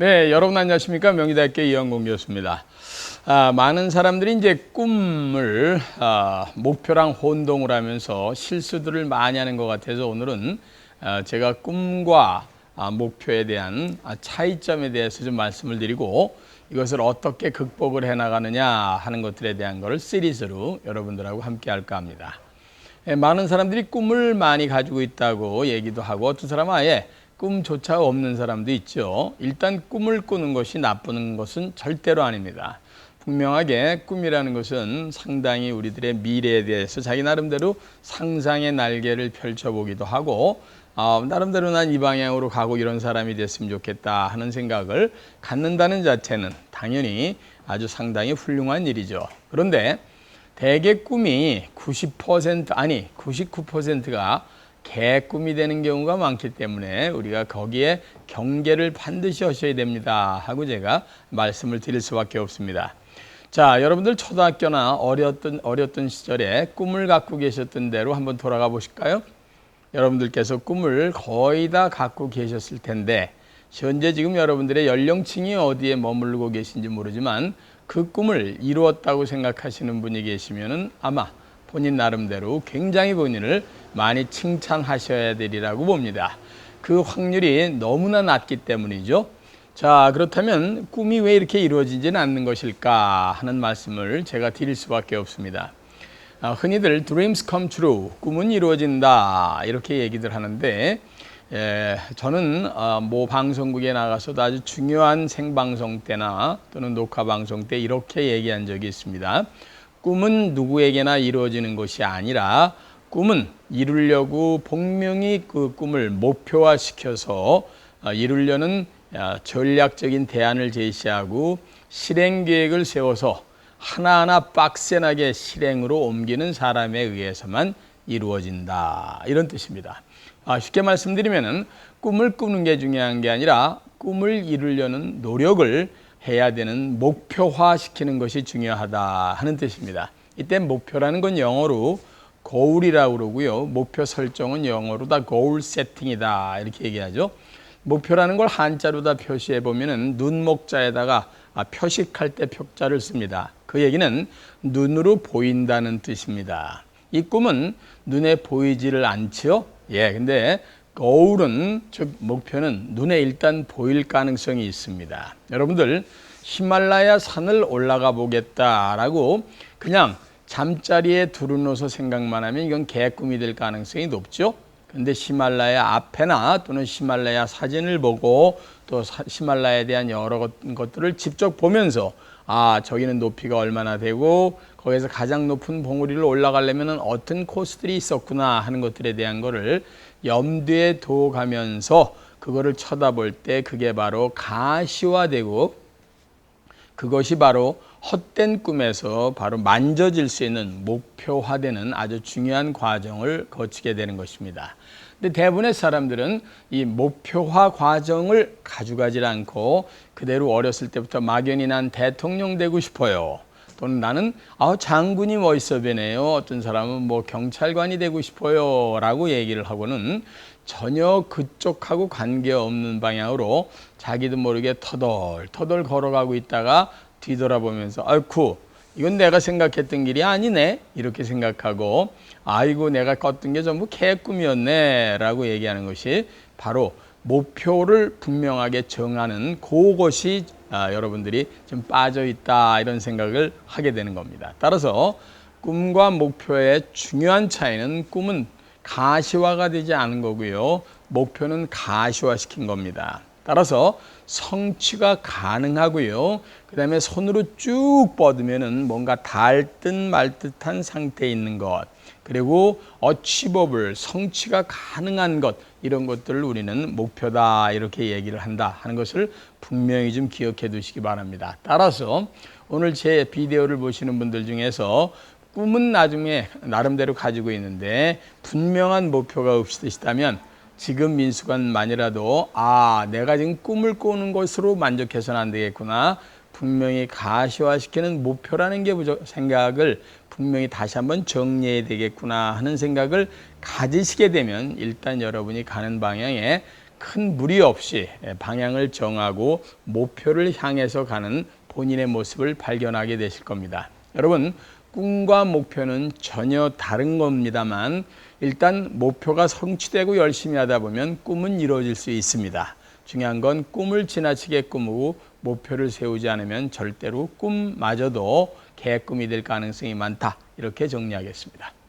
네, 여러분 안녕하십니까? 명의대학교 이영공 교수입니다. 아, 많은 사람들이 이제 꿈을 아, 목표랑 혼동을 하면서 실수들을 많이 하는 것 같아서 오늘은 아, 제가 꿈과 아, 목표에 대한 아, 차이점에 대해서 좀 말씀을 드리고 이것을 어떻게 극복을 해 나가느냐 하는 것들에 대한 것을 시리즈로 여러분들하고 함께 할까 합니다. 예, 많은 사람들이 꿈을 많이 가지고 있다고 얘기도 하고 어떤 사람은 아예 꿈조차 없는 사람도 있죠. 일단 꿈을 꾸는 것이 나쁜 것은 절대로 아닙니다. 분명하게 꿈이라는 것은 상당히 우리들의 미래에 대해서 자기 나름대로 상상의 날개를 펼쳐보기도 하고 어, 나름대로 난 이 방향으로 가고 이런 사람이 됐으면 좋겠다 하는 생각을 갖는다는 자체는 당연히 아주 상당히 훌륭한 일이죠. 그런데 대개 꿈이 90% 아니 99%가 개꿈이 되는 경우가 많기 때문에 우리가 거기에 경계를 반드시 하셔야 됩니다 하고 제가 말씀을 드릴 수밖에 없습니다. 자, 여러분들 초등학교나 어렸던 어렸던 시절에 꿈을 갖고 계셨던 대로 한번 돌아가 보실까요? 여러분들께서 꿈을 거의 다 갖고 계셨을 텐데 현재 지금 여러분들의 연령층이 어디에 머물고 계신지 모르지만 그 꿈을 이루었다고 생각하시는 분이 계시면은 아마 본인 나름대로 굉장히 본인을 많이 칭찬하셔야 되리라고 봅니다. 그 확률이 너무나 낮기 때문이죠. 자, 그렇다면 꿈이 왜 이렇게 이루어지지는 않는 것일까 하는 말씀을 제가 드릴 수밖에 없습니다. 아, 흔히들 dreams come true, 꿈은 이루어진다 이렇게 얘기들 하는데 예, 저는 어, 모 방송국에 나가서도 아주 중요한 생방송 때나 또는 녹화 방송 때 이렇게 얘기한 적이 있습니다. 꿈은 누구에게나 이루어지는 것이 아니라 꿈은 이루려고 복명이 그 꿈을 목표화시켜서 어, 이루려는 전략적인 대안을 제시하고 실행 계획을 세워서 하나하나 빡센하게 실행으로 옮기는 사람에 의해서만 이루어진다. 이런 뜻입니다. 아, 쉽게 말씀드리면은 꿈을 꾸는 게 중요한 게 아니라 꿈을 이루려는 노력을 해야 되는 목표화 시키는 것이 중요하다 하는 뜻입니다. 이때 목표라는 건 영어로 goal이라고 그러고요. 목표 설정은 영어로 다 goal setting이다 이렇게 얘기하죠. 목표라는 걸 한자로 다 표시해 보면은 눈목자에다가 아, 표식할 때 표자를 씁니다. 그 얘기는 눈으로 보인다는 뜻입니다. 이 꿈은 눈에 보이지를 않지요. 예, 근데 거울은 즉 목표는 눈에 일단 보일 가능성이 있습니다. 여러분들 히말라야 산을 올라가 보겠다라고 그냥 잠자리에 두루누워서 생각만 하면 이건 개꿈이 될 가능성이 높죠. 근데 히말라야 앞에나 또는 히말라야 사진을 보고 또 히말라야에 대한 여러 것들을 직접 보면서 아 저기는 높이가 얼마나 되고 거기서 가장 높은 봉우리를 올라가려면 어떤 코스들이 있었구나 하는 것들에 대한 거를 염두에 둬 가면서 그거를 쳐다볼 때 그게 바로 가시화되고 그것이 바로 헛된 꿈에서 바로 만져질 수 있는 목표화되는 아주 중요한 과정을 거치게 되는 것입니다. 근데 대부분의 사람들은 이 목표화 과정을 가져가지 않고 그대로 어렸을 때부터 막연히 난 대통령 되고 싶어요. 또는 나는 아 장군이 멋있어 보네요. 어떤 사람은 뭐 경찰관이 되고 싶어요라고 얘기를 하고는 전혀 그쪽하고 관계없는 방향으로 자기도 모르게 터덜 터덜 걸어가고 있다가 뒤돌아보면서 아이쿠 이건 내가 생각했던 길이 아니네. 이렇게 생각하고 아이고 내가 껐던 게 전부 개꿈이었네. 라고 얘기하는 것이 바로 목표를 분명하게 정하는 그것이 아, 여러분들이 좀 빠져 있다 이런 생각을 하게 되는 겁니다. 따라서 꿈과 목표의 중요한 차이는 꿈은 가시화가 되지 않은 거고요. 목표는 가시화 시킨 겁니다. 따라서 성취가 가능하고요. 그 다음에 손으로 쭉 뻗으면은 뭔가 닿듯 말듯한 상태에 있는 것. 그리고 어치버블, 성취가 가능한 것. 이런 것들을 우리는 목표다. 이렇게 얘기를 한다. 하는 것을 분명히 좀 기억해 두시기 바랍니다. 따라서 오늘 제 비디오를 보시는 분들 중에서 꿈은 나중에 나름대로 가지고 있는데 분명한 목표가 없으시다면 지금 민수관만이라도 아 내가 지금 꿈을 꾸는 것으로 만족해서는 안 되겠구나 분명히 가시화시키는 목표라는 게 생각을 분명히 다시 한번 정리해야 되겠구나 하는 생각을 가지시게 되면 일단 여러분이 가는 방향에 큰 무리 없이 방향을 정하고 목표를 향해서 가는 본인의 모습을 발견하게 되실 겁니다. 여러분, 꿈과 목표는 전혀 다른 겁니다만 일단 목표가 성취되고 열심히 하다 보면 꿈은 이루어질 수 있습니다. 중요한 건 꿈을 지나치게 꾸고 목표를 세우지 않으면 절대로 꿈마저도 개꿈이 될 가능성이 많다. 이렇게 정리하겠습니다.